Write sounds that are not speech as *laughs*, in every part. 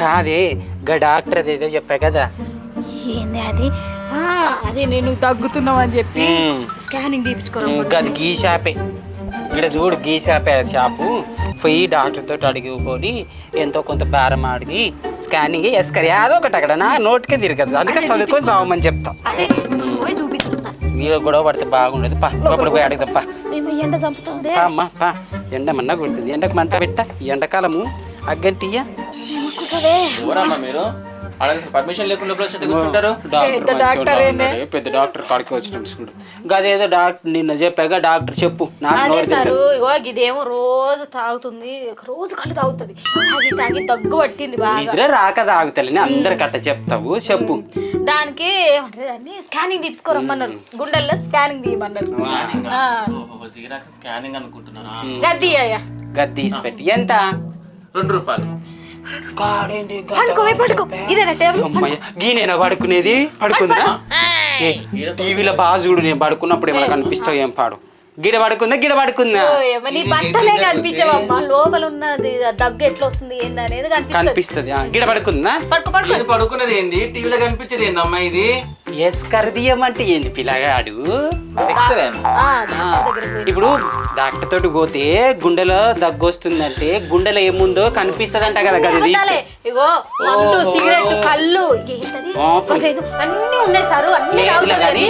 కాదే గా డాక్టర్ అదేదో చెప్పా కదా. ఏంది అది? ఆ, అదే నేను తగ్గుతున్నావు అని చెప్పి. స్కానింగ్ తీపించుకోవడం ఇంకా అది గీ షాపే. ఇక్కడ చూడు గీ షాపే ఆ షాపు. పోయి డాక్టర్ తోటి అడిగిపోయి ఎంతో కొంత బేరం అడిగి స్కానింగ్ ఎస్కర్ యాదో ఒకటి అక్కడ. నా నోటికే తిరగదు. అందుకే చదువుకొని చావమని చెప్తా. అదే పోయి చూపించుకుంటా వీళ్ళు గొడవ పడితే బాగుండదు. పా లోపల పోయి అడుగుతా పా. మేము ఎండ చంపుతుంది. పా అమ్మా పా. ఎండమన్నా కొడుతుంది. ఎండకు మంట పెట్ట. ఈ ఎండాకాలము కూర్చోవే ఎవరమ్మా మీరు? పర్మిషన్ లేకుండా వచ్చి కూర్చుంటారు డాక్టర్. పెద్ద డాక్టర్ కాడికి వచ్చినాం చూడు గదేదో డాక్టర్ నిన్న చెప్పాగా డాక్టర్ చెప్పు నాకు అదే. ఇగో ఇదేమో రోజు తాగుతుంది రోజు కళ్ళు తాగుతుంది. తాగి తాగి దగ్గు పట్టింది నిద్ర రాక తాగుతలేని అందరికి అట్ట చెప్తావు చెప్పు. దానికి ఏమంటారు దాన్ని? స్కానింగ్ తీసుకోరమ్మన్నారు గుండెల్లో స్కానింగ్ తీయమన్నారు. స్కానింగ్? అనుకుంటున్నారా? గద్ది అయ్యా గది తీసి పెట్టి. ఎంత? రెండు రూపాయలు? పడుకో పడుకో. ఇదేనా టేబుల్ గీనేనా పడుకునేది? పడుకుందా? టీవీలో బాగా చూడు నేను పడుకున్నప్పుడు ఏమైనా కనిపిస్తావు ఏం పాడు? గిడ పడుకుందా గిడ పడుకుందా? నీ బట్టలే కనిపించవమ్మా. లోపల ఉన్నది దగ్గు ఎట్లా వస్తుంది ఏంది అనేది కనిపిస్తుంది. గిడ పడుకుందా? పడుకో పడుకో. నేను పడుకున్నది ఏంది? టీవీలో కనిపించేది ఏంది అమ్మా ఇది? ఎస్ కర్దీయమంటే ఏంది పిల్లగాడు. ఇప్పుడు డాక్టర్ తోటి పోతే గుండెలో దగ్గు వస్తుందంటే గుండెలో ఏముందో కనిపిస్తదంట కదా తీస్తే. అబద్ధాలే. ఇగో కళ్ళు ఏంటది? అన్ని ఉన్నాయి సారు అన్ని కానీ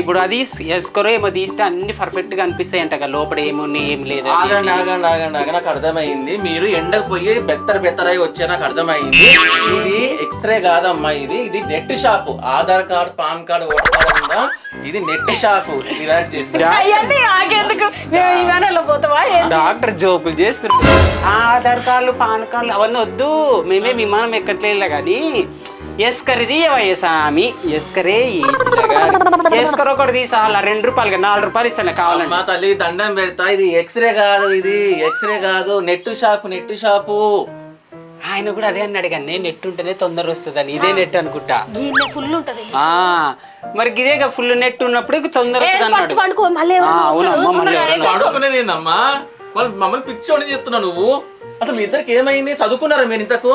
ఇప్పుడు అది ఎస్కరో ఏమో తీస్తే అన్ని పర్ఫెక్ట్గా అనిపిస్తాయంట కదా లోపల ఏమున్నాయి ఏం లేదు. ఆగండి ఆగండి ఆగండి ఆగండి నాకు అర్థమైంది. మీరు ఎండకు పోయి బెత్తర బెత్తరై వచ్చే నాకు అర్థమైంది. ఇది ఎక్స్రే కాదమ్మా ఇది. ఇది net shop. Aadhaar card pan card voter card ఇది నెట్ షాపు. రిలాక్స్ చేస్తే అవన్నీ ఆగేందుకు? మేము ఈ ఏంది? డాక్టర్ జోకులు చేస్తుంటారు ఆధార్ కార్డులు పాన్ కార్డులు అవన్నీ వద్దు. మేమే విమానం ఎక్కట్లేదు కానీ ఎస్కరిది వయసామి ఎస్కరే. ఎస్కర్ ఒకటి తీసాల రెండు రూపాయలు నాలుగు రూపాయలు ఇస్తాను కావాలంటే. మా తల్లి దండం పెడతా. ఇది ఎక్స్రే కాదు ఇది ఎక్స్రే కాదు. Net shop net shop. ఆయన కూడా అదే అన్నాడు కానీ నెట్ ఉంటేనే తొందర వస్తుందని. ఇదే నెట్ అనుకుంటా. ఫుల్ ఉంటది. ఆ. మరి ఇదేగా ఫుల్ నెట్ ఉన్నప్పుడు తొందర ఏ, వస్తుంది ఫస్ట్ అన్నాడు పండుకో మళ్ళీ ఆ, అవునమ్మా, మళ్ళీ ఎవరైనా పడుకునేది ఏందమ్మా? వాళ్ళు మమ్మల్ని పిచ్చోని చెప్తున్నా నువ్వు. అసలు మీ ఇద్దరికి ఏమైంది? చదువుకున్నారా మీరు ఇంతకు?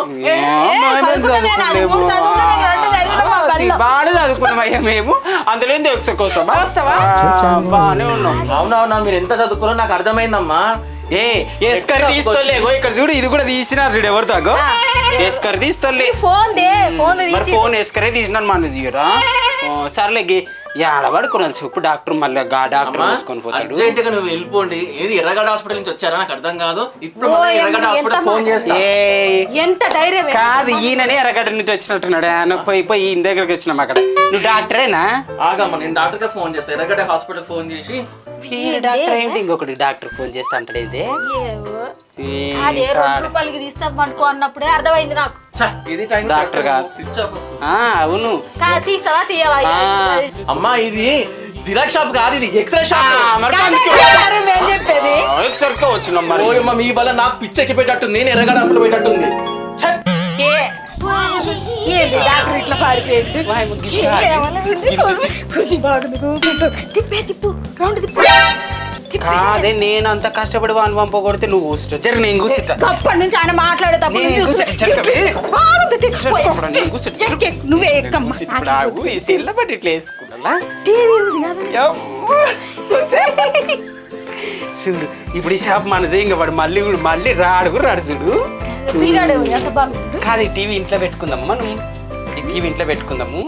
బాగా చదువుకున్నామయ్యా మేము? అందులో ఏం తెలుసుకోవస్తాం బాగానే ఉన్నాం. అవునవునా మీరు ఎంత చదువుకున్నా నాకు అర్థమైందమ్మా. ఏ ఎస్కర్ తీస్తోలే. గో ఇక్కడ చూడు ఇది కూడా తీసినారు చూడు ఎవరితో అగో ఎస్కర్ తీస్తోలే. ఫోన్ దే ఫోన్ మరి ఫోన్ ఎస్కరే తీసినాను మన తీయరా సర్లే పడుకున్నాను చెప్పు డాక్టర్ మళ్ళీ గా డాక్టర్ చూసుకొని పోతాడు. అర్జెంట్గా నువ్వు వెళ్ళిపోండి. ఏది ఎర్రగడ్డ హాస్పిటల్ నుంచి వచ్చారా? నాకు అర్థం కాదు. ఇప్పుడు మన ఎర్రగడ్డ హాస్పిటల్ ఫోన్ చేస్తా. ఏ ఎంత ధైర్యం కాదు ఈయననే ఎర్రగడ్డ నుంచి వచ్చినట్టున్నాడు. ఆయన పోయి పోయి ఈయన దగ్గరికి వచ్చినాం అక్కడ. నువ్వు డాక్టరేనా? ఆగమ్మా నేను డాక్టర్గా ఫోన్ చేస్తా. ఎర్రగడ్డ హాస్పిటల్ ఫోన్ చేసి డాక్టర్ ఏంటి ఇంకొకటి డాక్టర్ ఫోన్ చేస్తా అంటాడు ఏంది ఏవో. ఏ అదే కాదు. రెండు రూపాయలకి తీస్తాం అనుకో అన్నప్పుడే అర్థమైంది నాకు. ఇది టైం డాక్టర్ ఆ, అవును. కా తీస్తావా తీయవా. అమ్మా ఇది జిరాక్స్ షాప్ కాదు ఇది ఎక్స్రే ఆ, షాప్. మరి కాదు, అందుకే. సార్, మేము చెప్పేది? ఆ, ఒకసారికే వచ్చినాం మరి. ఓయమ్మ మీ వల్ల నాకు పిచ్చెక్కి పెట్టట్టుంది నేను ఎర్రగడ్డ హాస్పిటల్ పెట్టట్టుంది ఏంది డాక్టర్ ఇట్లా పారిపోయింది. వాయమ్మ గిట్ల. కుర్చీ బాగుంది. కూర్చుంటూ తిప్పే తిప్పు. రౌండ్ తిప్పు. తిప్పు. కాదే నేను అంత కష్టపడి వాన్ పంప కొడితే నువ్వు కూర్చో జర నేను కూర్చుంటా అప్పటి నుంచి ఆయన మాట్లాడేటప్పుడు నువ్వే ఎక్కమ్మా. ఇప్పుడు ఆగు ఈ సెల్ల పట్టి ఇట్లా వేసుకున్నా టీవీ ఉంది కదా. *laughs* చూడు ఇప్పుడు ఈ షాప్ మనదే ఇంకా వాడు మళ్ళీ కూడా- మళ్ళీ రాడు కూడా రాడు చూడు కాదు ఈ టీవీ ఇంట్లో పెట్టుకుందాం మనం? ఈ టీవీ ఇంట్లో పెట్టుకుందాము.